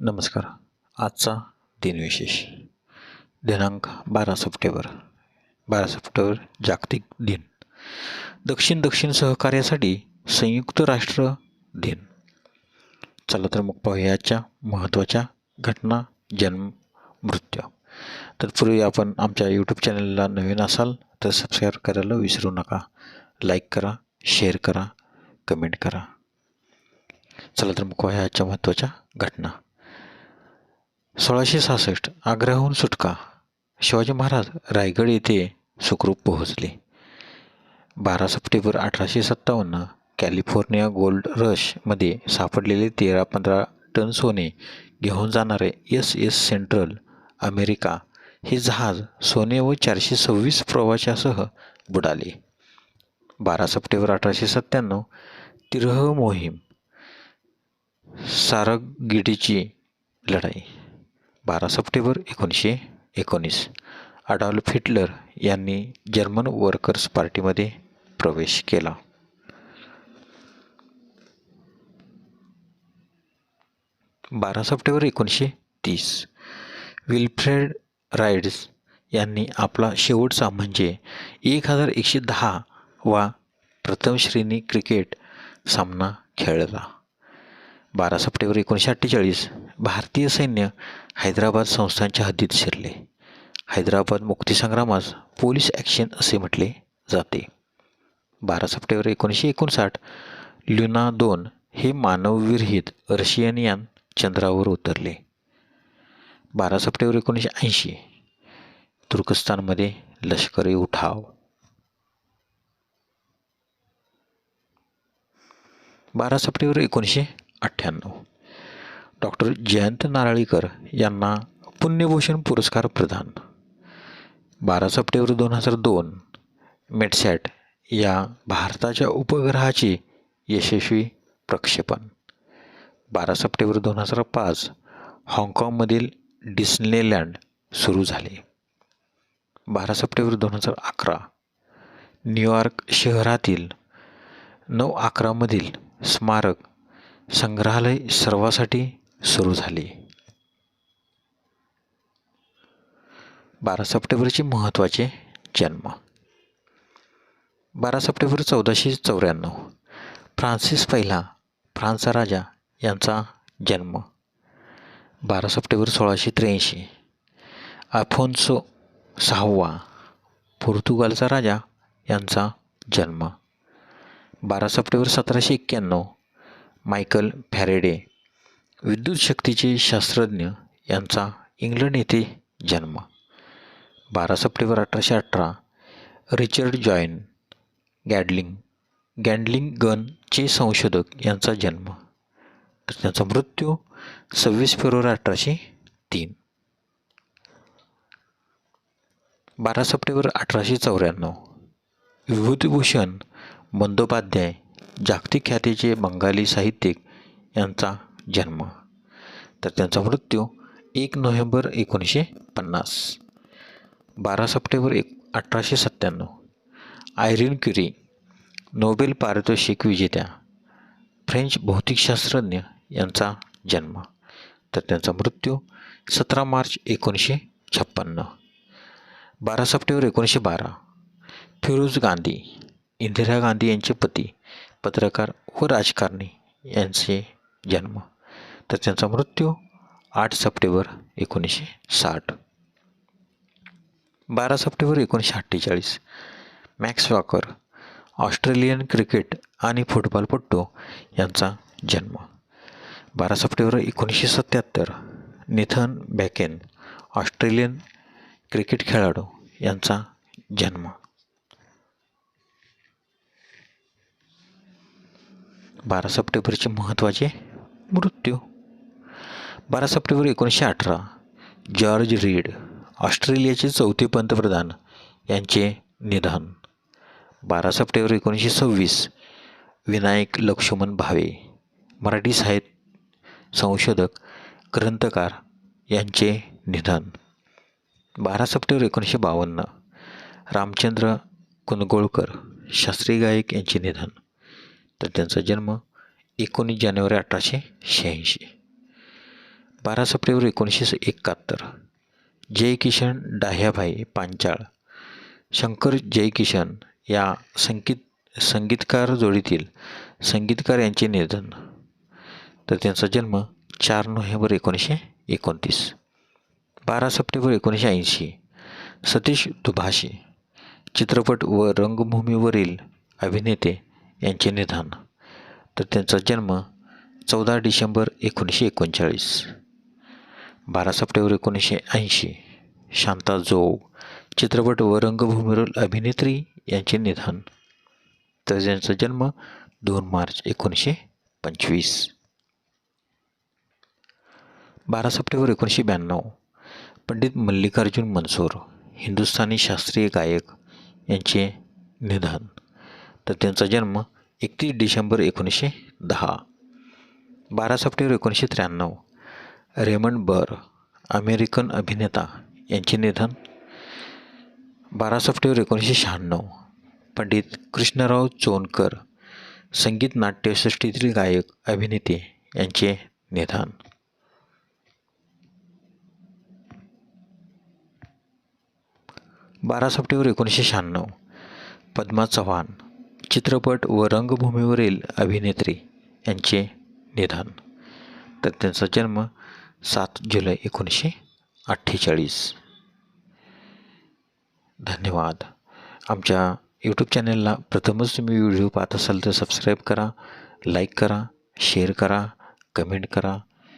नमस्कार. आजचा दिनविशेष. दिनांक बारा सप्टेंबर. बारा सप्टेंबर जागतिक दिन. दक्षिण दक्षिण सहकार्यासाठी संयुक्त राष्ट्र दिन. चला तर मग पाहूया महत्त्वाच्या घटना जन्म मृत्यू. तत्पूर्वी आपण आमच्या यूट्यूब चॅनलला नवीन असाल तर सबस्क्राईब करायला विसरू नका. लाईक करा शेअर करा कमेंट करा. चला तर मग पाहूया आजच्या महत्त्वाच्या घटना. सोळाशे सहासष्ट आग्र्याहून सुटका. शिवाजी महाराज रायगड येथे सुखरूप पोहोचले. बारा सप्टेंबर अठराशे सत्तावन्न कॅलिफोर्निया गोल्ड रशमध्ये सापडलेले तेरा पंधरा टन सोने घेऊन जाणारे एस एस सेंट्रल अमेरिका हे जहाज सोने व चारशे सव्वीस प्रवाशासह बुडाले. बारा सप्टेंबर अठराशे सत्त्याण्णव तिरह मोहीम सारगिडीची लढाई. बारा सप्टेंबर एकोणीसशे एकोणीस. अडॉल्फ हिटलर यांनी जर्मन वर्कर्स पार्टीमध्ये प्रवेश केला. बारा सप्टेंबर एकोणीसशे तीस विल्फ्रेड राईड्स यांनी आपला शेवटचा म्हणजे एक हजार एकशे दहा वा प्रथम श्रेणी क्रिकेट सामना खेळला. बारा सप्टेंबर एकोणीसशे अठ्ठेचाळीस भारतीय सैन्य हैदराबाद संस्थांच्या हद्दीत शिरले. हैदराबाद मुक्तीसंग्रामास पोलीस ॲक्शन असे म्हटले जाते. बारा सप्टेंबर एकोणीसशे एकोणसाठ ल्युना दोन हे मानवविरहित रशियन यान चंद्रावर उतरले. बारा सप्टेंबर एकोणीसशे ऐंशी तुर्कस्तानमध्ये लष्करी उठाव. बारा सप्टेंबर एकोणीसशे अठ्ठ्याण्णव डॉक्टर जयंत नारळीकर यांना पुण्यभूषण पुरस्कार प्रदान. बारा सप्टेंबर दोन हजार दोन मेटसॅट या भारताच्या उपग्रहाची यशस्वी प्रक्षेपण. बारा सप्टेंबर दोन हजार पाच हाँगकाँगमधील डिस्नेलँड सुरू झाले. बारा सप्टेंबर दोन हजार अकरा न्यूयॉर्क शहरातील नऊ अकरामधील स्मारक संग्रहालय सर्वासाठी सुरू झाली. बारा सप्टेंबरचे महत्त्वाचे जन्म. बारा सप्टेंबर चौदाशे चौऱ्याण्णव. फ्रान्सिस पहिला फ्रान्सचा राजा यांचा जन्म. बारा सप्टेंबर सोळाशे त्र्याऐंशी. अफोन्सो सहावा पोर्तुगालचा राजा यांचा जन्म. बारा सप्टेंबर सतराशे एक्क्याण्णव. मायकल फॅरेडे विद्युत शक्तीचे शास्त्रज्ञ यांचा इंग्लंड येथे जन्म. बारा सप्टेंबर अठराशे अठरा रिचर्ड जॉईन गॅडलिंग गॅडलिंग गनचे संशोधक यांचा जन्म. तर त्यांचा मृत्यू सव्वीस फेब्रुवारी अठराशे तीन. बारा सप्टेंबर अठराशे चौऱ्याण्णव विभूतिभूषण बंदोपाध्याय जागतिक ख्यातीचे बंगाली साहित्यिक यांचा जन्म. तर त्यांचा मृत्यू एक नोव्हेंबर एकोणीसशे पन्नास. बारा सप्टेंबर एक अठराशे सत्त्याण्णव. आयरिन क्युरी नोबेल पारितोषिक विजेत्या फ्रेंच भौतिकशास्त्रज्ञ यांचा जन्म. तर त्यांचा मृत्यू सतरा मार्च एकोणीसशे छप्पन्न. बारा सप्टेंबर एकोणीसशे बारा. फिरोज गांधी इंदिरा गांधी यांचे पती पत्रकार व राजकारणी यांचे जन्म. तर त्यांचा मृत्यू आठ सप्टेंबर एकोणीसशे साठ. बारा सप्टेंबर एकोणीसशे अठ्ठेचाळीस. मॅक्स वॉकर ऑस्ट्रेलियन क्रिकेट आणि फुटबॉलपट्टू यांचा जन्म. बारा सप्टेंबर एकोणीसशे सत्त्याहत्तर निथन बॅकेन ऑस्ट्रेलियन क्रिकेट खेळाडू यांचा जन्म. बारा सप्टेंबरचे महत्त्वाचे मृत्यू. बारा सप्टेंबर एकोणीसशे अठरा जॉर्ज रीड ऑस्ट्रेलियाचे चौथे पंतप्रधान यांचे निधन. बारा सप्टेंबर एकोणीसशे सव्वीस विनायक लक्ष्मण भावे मराठी साहित्य संशोधक ग्रंथकार यांचे निधन. बारा सप्टेंबर एकोणीसशे बावन्न रामचंद्र कुनगोळकर शास्त्रीय गायक यांचे निधन. तर त्यांचा जन्म एकोणीस जानेवारी अठराशे शहाऐंशी. बारा सप्टेंबर एकोणीसशे एकाहत्तर. जयकिशन डाह्याभाई पांचाळ. शंकर जयकिशन या संगीत संगीतकार जोडीतील संगीतकार यांचे निधन. तर त्यांचा जन्म चार नोव्हेंबर एकोणीसशे एकोणतीस. बारा सप्टेंबर एकोणीसशे ऐंशी. सतीश दुभाषी चित्रपट व रंगभूमीवरील अभिनेते यांचे निधन. तर त्यांचा जन्म चौदा डिसेंबर एकोणीसशे एकोणचाळीस. बारा सप्टेंबर एकोणीसशे ऐंशी. शांता जोग चित्रपट व रंगभूमीवरील अभिनेत्री यांचे निधन. तर त्यांचा जन्म दोन मार्च एकोणीसशे पंचवीस. बारा सप्टेंबर एकोणीसशे ब्याण्णव पंडित मल्लिकार्जुन मनसूर हिंदुस्थानी शास्त्रीय गायक यांचे निधन. तर त्यांचा जन्म एकतीस डिसेंबर एकोणीसशे दहा. बारा सप्टेंबर एकोणीसशे त्र्याण्णव रेमंड बर अमेरिकन अभिनेता यांचे निधन बारा सप्टेंबर एकोणीसशे शहाण्णव. पंडित कृष्णराव चोनकर संगीत नाट्यसृष्टीतील गायक अभिनेते यांचे निधन. बारा सप्टेंबर एकोणीसशे शहाण्णव पद्मा चव्हाण चित्रपट व रंगभूमीवरील अभिनेत्री यांचे निधन. तर त्यांचा जन्म सात जुलै एकोणीसशे अठ्ठेचाळीस. धन्यवाद. आमच्या यूट्यूब चॅनलला प्रथमच तुम्ही व्हिडिओ पाहत असाल तर सबस्क्राईब करा लाईक करा शेअर करा कमेंट करा.